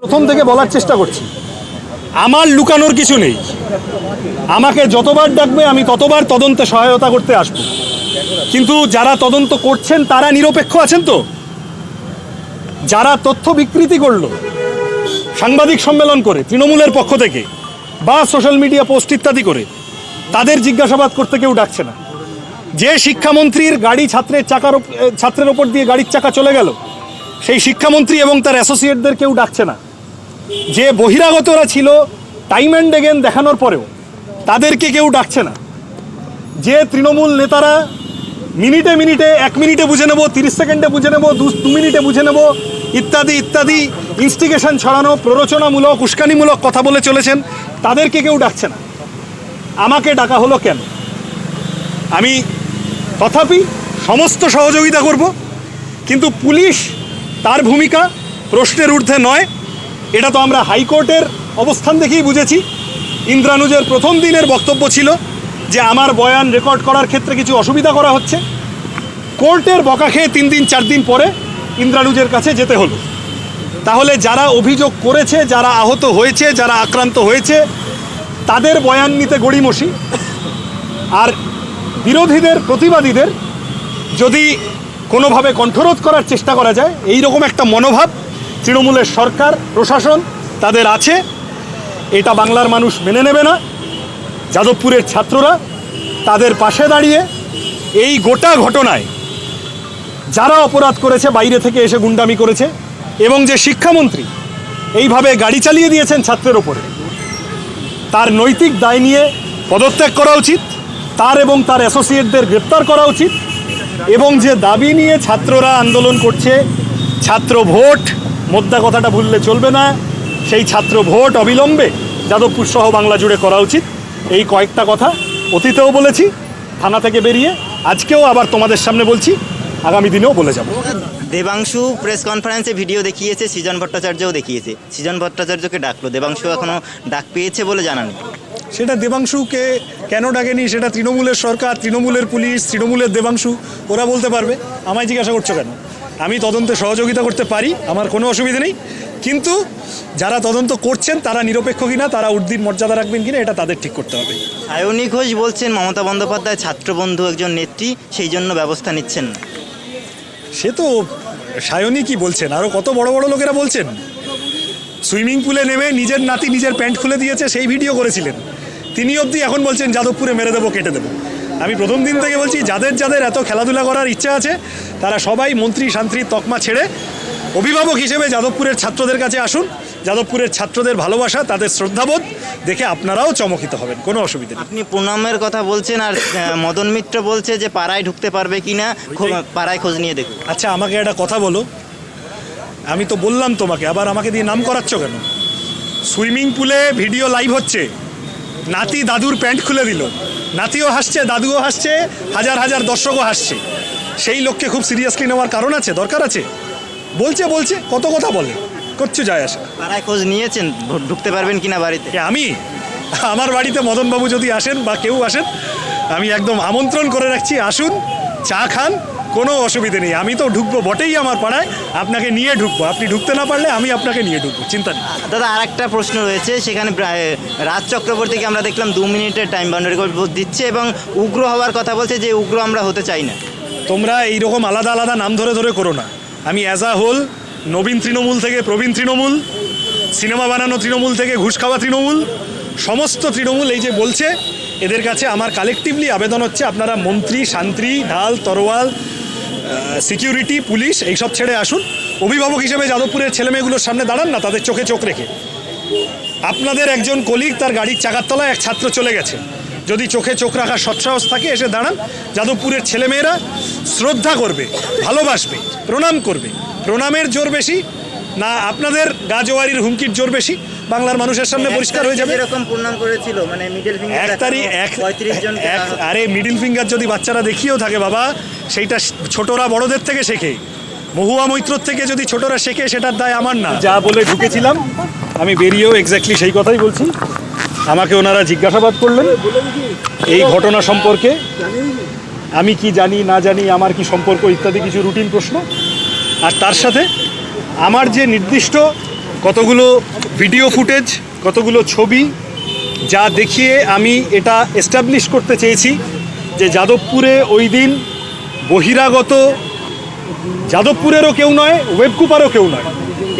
প্রথম থেকে বলার চেষ্টা করছি। আমার লুকানোর কিছু নেই। আমাকে যতবার ডাকবে আমি ততবার তদন্তে সহায়তা করতে আসব। কিন্তু যারা তদন্ত করছেন, তারা নিরপেক্ষ আছেন তো? যারা তথ্য বিকৃতি করল, সাংবাদিক সম্মেলন করে, তৃণমূলের পক্ষ থেকে, বা সোশ্যাল মিডিয়া পোস্ট ইত্যাদি করে, তাদের জিজ্ঞাসাবাদ করতে কেউ ডাকছে না। যে শিক্ষামন্ত্রীর গাড়ি ছাত্রের চাকার ছাত্রের ওপর দিয়ে গাড়ির চাকা চলে গেল, সেই শিক্ষামন্ত্রী এবং তার অ্যাসোসিয়েটদের কেউ ডাকছে না। যে বহিরাগতরা ছিল টাইম অ্যান্ড এগেন দেখানোর পরেও তাদেরকে কেউ ডাকছে না। যে তৃণমূল নেতারা মিনিটে মিনিটে, এক মিনিটে বুঝে নেব, তিরিশ সেকেন্ডে বুঝে নেব, দু দু মিনিটে বুঝে নেব, ইত্যাদি ইত্যাদি ইনস্টিগেশন ছড়ানো, প্ররোচনামূলক, উস্কানিমূলক কথা বলে চলেছেন, তাদেরকে কেউ ডাকছে না। আমাকে ডাকা হলো কেন? আমি তথাপি সমস্ত সহযোগিতা করব, কিন্তু পুলিশ তার ভূমিকা প্রশ্নের ঊর্ধ্বে নয়। এটা তো আমরা হাইকোর্টের অবস্থান দেখেই বুঝেছি। ইন্দ্রানুজের প্রথম দিনের বক্তব্য ছিল যে আমার বয়ান রেকর্ড করার ক্ষেত্রে কিছু অসুবিধা করা হচ্ছে। কোর্টের বকা খেয়ে তিন দিন, চার দিন পরে ইন্দ্রানুজের কাছে যেতে হলো। তাহলে যারা অভিযোগ করেছে, যারা আহত হয়েছে, যারা আক্রান্ত হয়েছে, তাদের বয়ান নিতে গড়িমসি। আর বিরোধীদের, প্রতিবাদীদের যদি কোনোভাবে কণ্ঠরোধ করার চেষ্টা করা যায় এই রকম একটা মনোভাব তৃণমূলের সরকার, প্রশাসন তাদের আছে। এটা বাংলার মানুষ মেনে নেবে না। যাদবপুরের ছাত্ররা তাদের পাশে দাঁড়িয়ে এই গোটা ঘটনায় যারা অপরাধ করেছে, বাইরে থেকে এসে গুন্ডামি করেছে এবং যে শিক্ষামন্ত্রী এইভাবে গাড়ি চালিয়ে দিয়েছেন ছাত্রের ওপরে, তার নৈতিক দায় নিয়ে পদত্যাগ করা উচিত, তার এবং তার অ্যাসোসিয়েটদের গ্রেপ্তার করা উচিত এবং যে দাবি নিয়ে ছাত্ররা আন্দোলন করছে, ছাত্র ভোট মোদ্দা কথাটা ভুললে চলবে না। সেই ছাত্র ভোট অবিলম্বে যাদবপুর সহ বাংলা জুড়ে করা উচিত। এই কয়েকটা কথা অতীতেও বলেছি থানা থেকে বেরিয়ে আজকেও আবার তোমাদের সামনে বলছি আগামী দিনেও বলে যাব। দেবাংশু প্রেস কনফারেন্সে ভিডিও দেখিয়েছে সৃজন ভট্টাচার্যও দেখিয়েছে। সৃজন ভট্টাচার্যকে ডাকলো দেবাংশু এখনও ডাক পেয়েছে বলে জানা নেই সেটা দেবাংশুকে কেন ডাকেনি সেটা তৃণমূলের সরকার তৃণমূলের পুলিশ তৃণমূলের দেবাংশু ওরা বলতে পারবে। আমায় জিজ্ঞাসা করছ কেন? আমি তদন্তে সহযোগিতা করতে পারি আমার কোনো অসুবিধা নেই। কিন্তু যারা তদন্ত করছেন তারা নিরপেক্ষ কিনা তারা উর্দির মর্যাদা রাখবেন কিনা এটা তাদের ঠিক করতে হবে। আয়নী ঘোষ বলছেন মমতা বন্দ্যোপাধ্যায় ছাত্রবন্ধু একজন নেত্রী সেই জন্য ব্যবস্থা নিচ্ছেন। না সে তো সায়নী কি বলছেন? আরও কত বড় বড় লোকেরা বলছেন? সুইমিং পুলে নেমে নিজের নাতি নিজের প্যান্ট খুলে দিয়েছে সেই ভিডিও করেছিলেন। তিনি অবধি এখন বলছেন যাদবপুরে মেরে দেবো কেটে দেবো। আমি প্রথম দিন থেকে বলছি যাদের যাদের এত খেলাধুলা করার ইচ্ছা আছে তারা সবাই মন্ত্রী শান্ত্রী তকমা ছেড়ে অভিভাবক হিসেবে যাদবপুরের ছাত্রদের কাছে আসুন। যাদবপুরের ছাত্রদের ভালোবাসা তাদের শ্রদ্ধাবোধ দেখে আপনারাও চমকিত হবেন কোনো অসুবিধা নেই। আপনি প্রণামের কথা বলছেন আর মদন মিত্র বলছে যে পাড়ায় ঢুকতে পারবে কি না পাড়ায় খোঁজ নিয়ে দেখুন। আচ্ছা আমাকে একটা কথা বলো। আমি তো বললাম তোমাকে আবার আমাকে দিয়ে নাম করাচ্ছ কেন? সুইমিং পুলে ভিডিও লাইভ হচ্ছে। নাতি দাদুর প্যান্ট খুলে দিল। নাতিও হাসছে দাদুও হাসছে হাজার হাজার দর্শকও হাসছে। সেই লোককে খুব সিরিয়াসলি নেওয়ার কারণ আছে? দরকার আছে? বলছে বলছে কত কথা বলে। করছে যায় আসে। পাড়ায় খোঁজ নিয়েছেন? ঢুকতে পারবেন কিনা বাড়িতে? আমি? আমার বাড়িতে মদনবাবু যদি আসেন বা কেউ আসেন আমি একদম আমন্ত্রণ করে রাখছি আসুন চা খান কোনো অসুবিধে নেই। আমি তো ঢুকবো বটেই আমার পাড়ায়। আপনাকে নিয়ে ঢুকবো। আপনি ঢুকতে না পারলে আমি আপনাকে নিয়ে ঢুকবো চিন্তা নেই। দাদা আর একটা প্রশ্ন রয়েছে। সেখানে রাজ চক্রবর্তীকে আমরা দেখলাম দু মিনিটের টাইম বাউন্ডারি দিচ্ছে এবং উগ্র হওয়ার কথা বলছে যে উগ্র আমরা হতে চাই না। তোমরা এইরকম আলাদা আলাদা নাম ধরে ধরে করো না। আমি অ্যাজ আ হোল নবীন তৃণমূল থেকে প্রবীণ তৃণমূল সিনেমা বানানো তৃণমূল থেকে ঘুষ খাওয়া তৃণমূল সমস্ত তৃণমূল এই যে বলছে এদের কাছে আমার কালেকটিভলি আবেদন হচ্ছে আপনারা মন্ত্রী শান্ত্রী ঢাল তরোয়াল সিকিউরিটি পুলিশ এইসব ছেড়ে আসুন। অভিভাবক হিসেবে যাদবপুরের ছেলেমেয়েগুলোর সামনে দাঁড়ান না, তাদের চোখে চোখ রেখে। আপনাদের একজন কলিগ তার গাড়ির চাকার তলায় এক ছাত্র চলে গেছে। যদি চোখে চোখ রাখার সৎসাহস থাকে, এসে দাঁড়ান। যাদবপুরের ছেলেমেয়েরা শ্রদ্ধা করবে, ভালোবাসবে, প্রণাম করবে। প্রণামের জোর বেশি না আপনাদের গাজোয়ারির হুমকির জোর বেশি। বাংলার মানুষের সামনে পরিষ্কার হয়ে যাবে। এরকম প্রণাম করেছিল মানে মিডল এক তারিখ এক জন আরে মিডিল ফিঙ্গার যদি বাচ্চারা দেখিয়েও থাকে বাবা সেইটা ছোটরা বড়দের থেকে শেখে। মহুয়া মৈত্রর থেকে যদি ছোটরা শেখে সেটার দায় আমার না। যা বলে ঢুকেছিলাম আমি বেরিয়েও এক্স্যাক্টলি সেই কথাই বলছি। আমাকে ওনারা জিজ্ঞাসাবাদ করলেন এই ঘটনা সম্পর্কে। আমি কি জানি না জানি আমার কি সম্পর্ক ইত্যাদি কিছু রুটিন প্রশ্ন। আর তার সাথে আমার যে নির্দিষ্ট কতগুলো ভিডিও ফুটেজ, কতগুলো ছবি যা দেখিয়ে আমি এটা এস্টাবলিশ করতে চেয়েছি যে যাদবপুরে ওই দিন বহিরাগত যাদবপুরেরও কেউ নয় ওয়েবকুপারও কেউ নয়।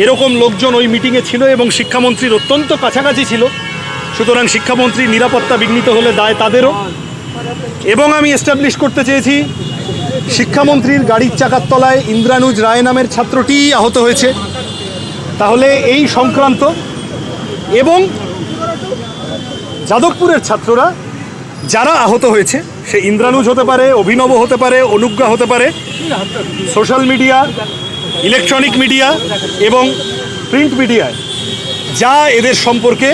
এরকম লোকজন ওই মিটিংয়ে ছিল এবং শিক্ষামন্ত্রীর অত্যন্ত কাছাকাছি ছিল। সুতরাং শিক্ষামন্ত্রী নিরাপত্তা বিঘ্নিত হলে দায় তাদেরও। এবং আমি এস্টাবলিশ করতে চেয়েছি শিক্ষামন্ত্রীর গাড়ির চাকার তলায় ইন্দ্রানুজ রায় নামের ছাত্রটিই আহত হয়েছে। তাহলে এই সংক্রান্ত এবং যাদবপুরের ছাত্ররা যারা আহত হয়েছে, সে ইন্দ্রানুজ হতে পারে, অভিনব হতে পারে, অনুজ্ঞা হতে পারে, সোশ্যাল মিডিয়া, ইলেকট্রনিক মিডিয়া এবং প্রিন্ট মিডিয়ায় যা এদের সম্পর্কে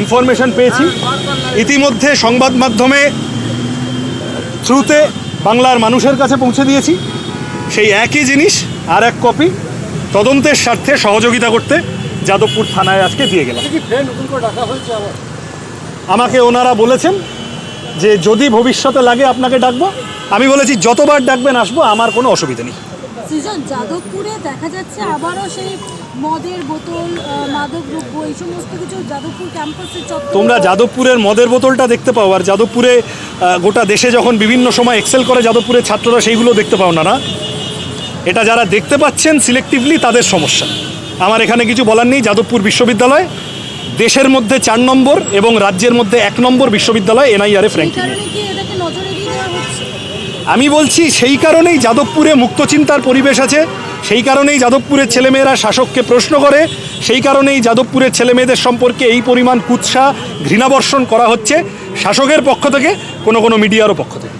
ইনফরমেশন পেয়েছি। ইতিমধ্যে সংবাদ মাধ্যমে, থ্রুতে বাংলার মানুষের কাছে পৌঁছে দিয়েছি। সেই একই জিনিস আর এক কপি তদন্তের স্বার্থে সহযোগিতা করতে যাদবপুর থানায় আজকে দিয়ে গেলাম। আমাকে ওনারা বলেছেন যে যদি ভবিষ্যতে লাগে আপনাকে ডাকবো। আমি বলেছি যতবার ডাকবেন আসব আমার কোনো অসুবিধা নেই। যাদবপুরে দেখা যাচ্ছে আবারও সেই মদের বোতল মাদক দ্রব্য এই সমস্ত কিছু যাদবপুর ক্যাম্পাসে তোমরা যাদবপুরের মদের বোতলটা দেখতে পাও আর যাদবপুরে গোটা দেশে যখন বিভিন্ন সময় এক্সেল করে যাদবপুরের ছাত্ররা সেইগুলো দেখতে পাও না না? এটা যারা দেখতে পাচ্ছেন সিলেক্টিভলি তাদের সমস্যা। আমার এখানে কিছু বলার নেই যাদবপুর বিশ্ববিদ্যালয় দেশের মধ্যে চার নম্বর এবং রাজ্যের মধ্যে এক নম্বর বিশ্ববিদ্যালয় এনআইআরএফ এই র্যাঙ্কিং কারণে কি এটাকে নজরে দিয়ে দেওয়া হচ্ছে? আমি বলছি সেই কারণেই যাদবপুরে মুক্তচিন্তার পরিবেশ আছে সেই কারণেই যাদবপুরের ছেলেমেয়েরা শাসককে প্রশ্ন করে, সেই কারণেই যাদবপুরের ছেলেমেয়েদের সম্পর্কে এই পরিমাণ কুৎসা ঘৃণাবর্ষণ করা হচ্ছে শাসকের পক্ষ থেকে, কোনো কোনো মিডিয়ারও পক্ষ থেকে।